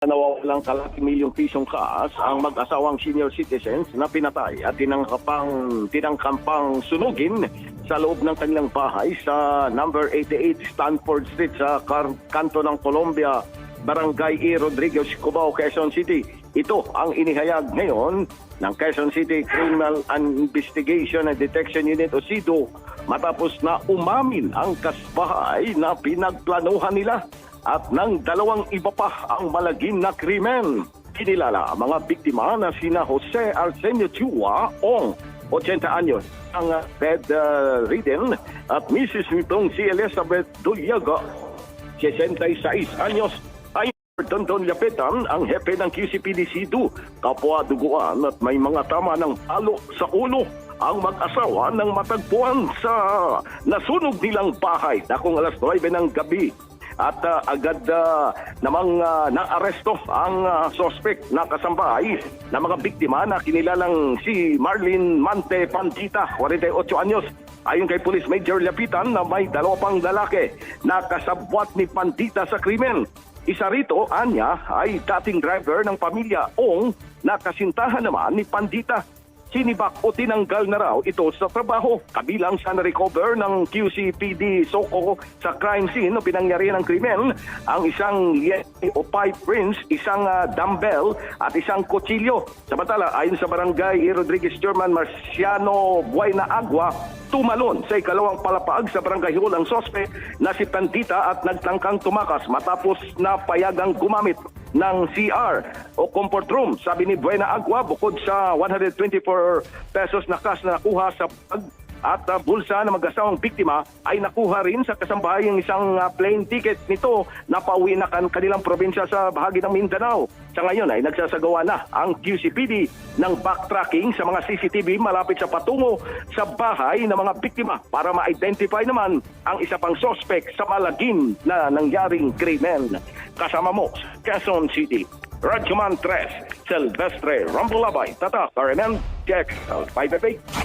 nawawalang kalaking milyong pisong kaas ang mag-asawang senior citizens na pinatay at tinangkapang, tinangkampang sunugin sa loob ng kanilang bahay sa number 88 Stanford Street sa Car- kanto ng Colombia, Barangay E. Rodriguez, Cubao, Quezon City. Ito ang inihayag ngayon ng Quezon City Criminal Investigation and Detection Unit o CIDO matapos na umamin ang kasbahay na pinagplanuhan nila at ng dalawang iba pa ang malagim na krimen. Kinilala ang mga biktima na sina Jose Arsenio Chua Ong, 80 anyos, ang uh, bedridden at Mrs. nitong si Elizabeth Dulyaga, 66 anyos. Ay Tonton Lapitan, ang hepe ng QCPD-C2, kapwa duguan at may mga tama ng palo sa ulo ang mag-asawa ng matagpuan sa nasunog nilang bahay na kung alas 9 ng gabi at ah, agad ah, namang uh, naaresto ang ah, suspect na kasambahay ng mga biktima na kinilalang si Marlene Mante Pandita, 48 anyos. Ayon kay Police Major Lapitan na may dalawa pang lalaki na kasabwat ni Pandita sa krimen. Isa rito, Anya, ay dating driver ng pamilya Ong na kasintahan naman ni Pandita. Sinibak o tinanggal na raw ito sa trabaho. Kabilang sa na-recover ng QCPD Soko sa crime scene o pinangyarihan ng krimen ang isang yeti o pipe prints, isang ah, dumbbell at isang kutsilyo. Samantala, ayon sa barangay E. Rodriguez German Marciano Buena Agua, tumalon sa ikalawang palapag sa barangay hall ang sospek na si Pandita at nagtangkang tumakas matapos na payagang gumamit ng CR o comfort room. Sabi ni Buena Agua, bukod sa 124 pesos na cash na nakuha sa bag at uh, bulsa ng mag-asawang biktima ay nakuha rin sa kasambahay yung isang uh, plane ticket nito na pauwi na kan kanilang probinsya sa bahagi ng Mindanao. Sa ngayon ay nagsasagawa na ang QCPD ng backtracking sa mga CCTV malapit sa patungo sa bahay ng mga biktima para ma-identify naman ang isa pang suspect sa malagim na nangyaring krimen. Kasama mo Quezon City, Radyoman 3, Silvestre Rambulabay, Tatak, RMN, Check, 5 5